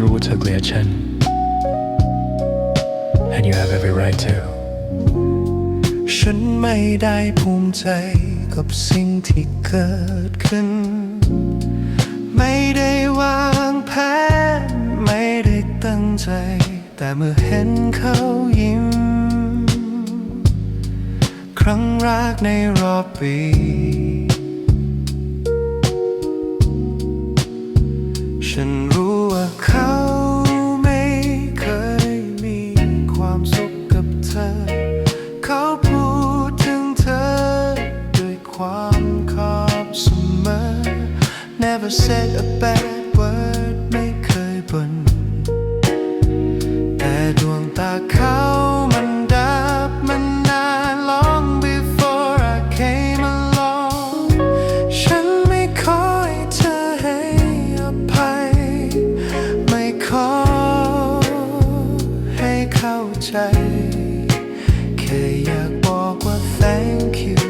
รู้ว่าเธอเกลียดฉัน and you have every right to ฉันไม่ได้ภูมิใจกับสิ่งที่เกิดขึ้น ไม่ได้วางแผน ไม่ได้ตั้งใจ แต่เมื่อเห็นเขายิ้ม ครั้งแรกในรอบปีฉันรู้ Never said a bad word ไม่เคยบ่นแต่ดวงตาเขามันดับมันนาน long before I came along ฉันไม่ขอให้เธอให้อภัย ไม่ขอให้เข้าใจ แค่อยากบอกว่า thank you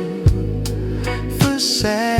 for setting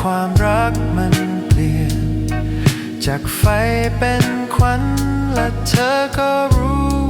ความรักมันเปลี่ยน จากไฟเป็นควันและเธอก็รู้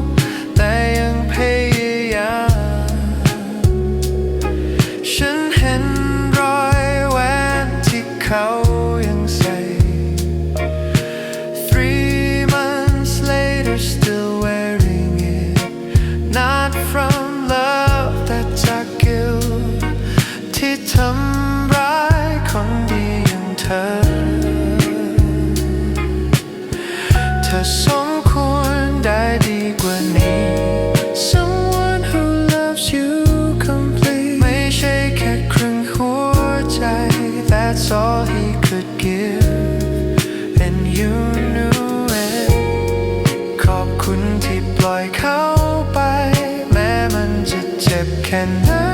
เจ็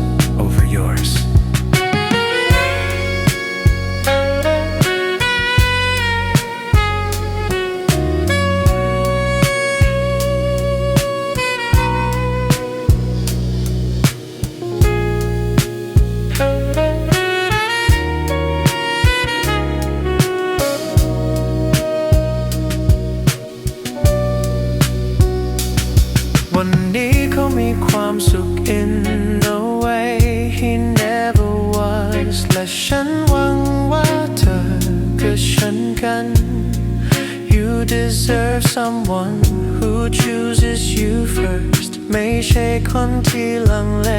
deserve someone who chooses you first ไม่ใช่คนที่ลังเล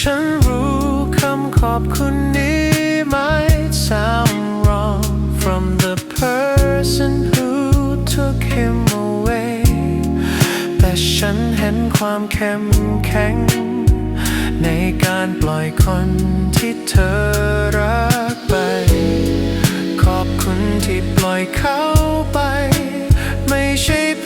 ฉันรู้คำขอบคุณนี้ might sound wrong from the person who took him away แต่ฉันเห็นความเข้มแข็ง ในการปล่อยคนที่เธอรักไป ขอบคุณที่ปล่อยเขาไป shape。